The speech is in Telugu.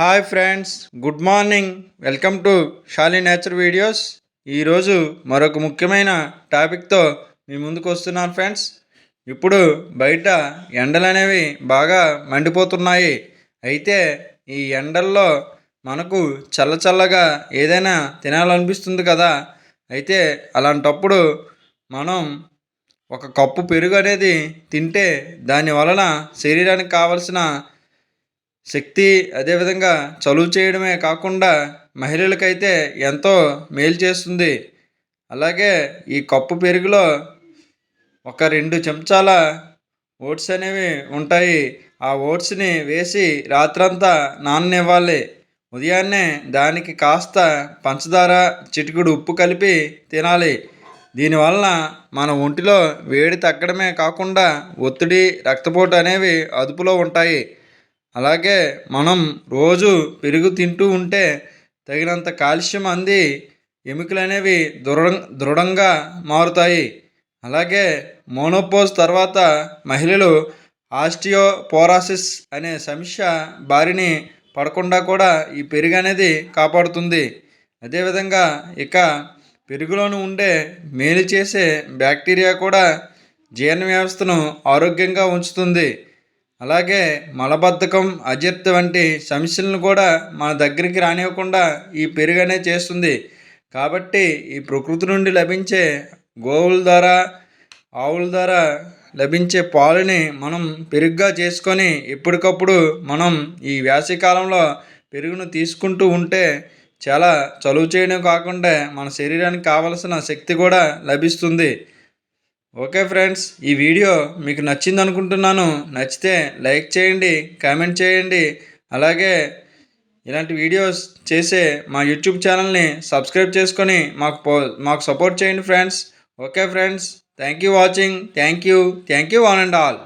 Hi friends good morning. Welcome to Shali nature videos. ఈరోజు మరొక ముఖ్యమైన టాపిక్తో మీ ముందుకు వస్తున్నాను ఫ్రెండ్స్. ఇప్పుడు బయట ఎండలు అనేవి బాగా మండిపోతున్నాయి. అయితే ఈ ఎండల్లో మనకు చల్ల చల్లగా ఏదైనా తినాలనిపిస్తుంది కదా? అయితే అలాంటప్పుడు మనం ఒక కప్పు పెరుగు అనేది తింటే దాని వలన శరీరానికి కావలసిన శక్తి అదేవిధంగా చలువ చేయడమే కాకుండా మహిళలకైతే ఎంతో మేలు చేస్తుంది. అలాగే ఈ కప్పు పెరుగులో ఒక రెండు చెంచాల ఓట్స్ అనేవి ఉంటాయి. ఆ ఓట్స్ని వేసి రాత్రంతా నాననివ్వాలి. ఉదయాన్నే దానికి కాస్త పంచదార చిటికుడు ఉప్పు కలిపి తినాలి. దీనివలన మన ఒంటిలో వేడి తగ్గడమే కాకుండా ఒత్తిడి రక్తపోటు అనేవి అదుపులో ఉంటాయి. అలాగే మనం రోజు పెరుగు తింటూ ఉంటే తగినంత కాల్షియం అంది ఎముకలు అనేవి దృఢ దృఢంగా మారుతాయి. అలాగే మోనోపోజ్ తర్వాత మహిళలు ఆస్టియోపోరాసిస్ అనే సమస్య బారిని పడకుండా కూడా ఈ పెరుగు అనేది కాపాడుతుంది. అదేవిధంగా ఇక పెరుగులోను ఉండే మేలు చేసే బ్యాక్టీరియా కూడా జీర్ణ వ్యవస్థను ఆరోగ్యంగా ఉంచుతుంది. అలాగే మలబద్ధకం అజీర్తి వంటి సమస్యలను కూడా మన దగ్గరికి రానివ్వకుండా ఈ పెరుగనే చేస్తుంది. కాబట్టి ఈ ప్రకృతి నుండి లభించే గోవుల ద్వారా ఆవుల ద్వారా లభించే పాలని మనం పెరుగుగా చేసుకొని ఎప్పటికప్పుడు మనం ఈ వేసవికాలంలో పెరుగును తీసుకుంటూ ఉంటే చాలా చలువ చేయడం కాకుండా మన శరీరానికి కావలసిన శక్తి కూడా లభిస్తుంది. ఓకే ఫ్రెండ్స్ ఈ వీడియో మీకు నచ్చింది అనుకుంటున్నాను నచ్చితే లైక్ చేయండి కామెంట్ చేయండి. అలాగే ఇలాంటి వీడియోస్ చేసే మా యూట్యూబ్ ఛానల్ని సబ్స్క్రైబ్ చేసుకొని మాకు మాకు సపోర్ట్ చేయండి friends. Okay friends thank you watching thank you thank you one and all.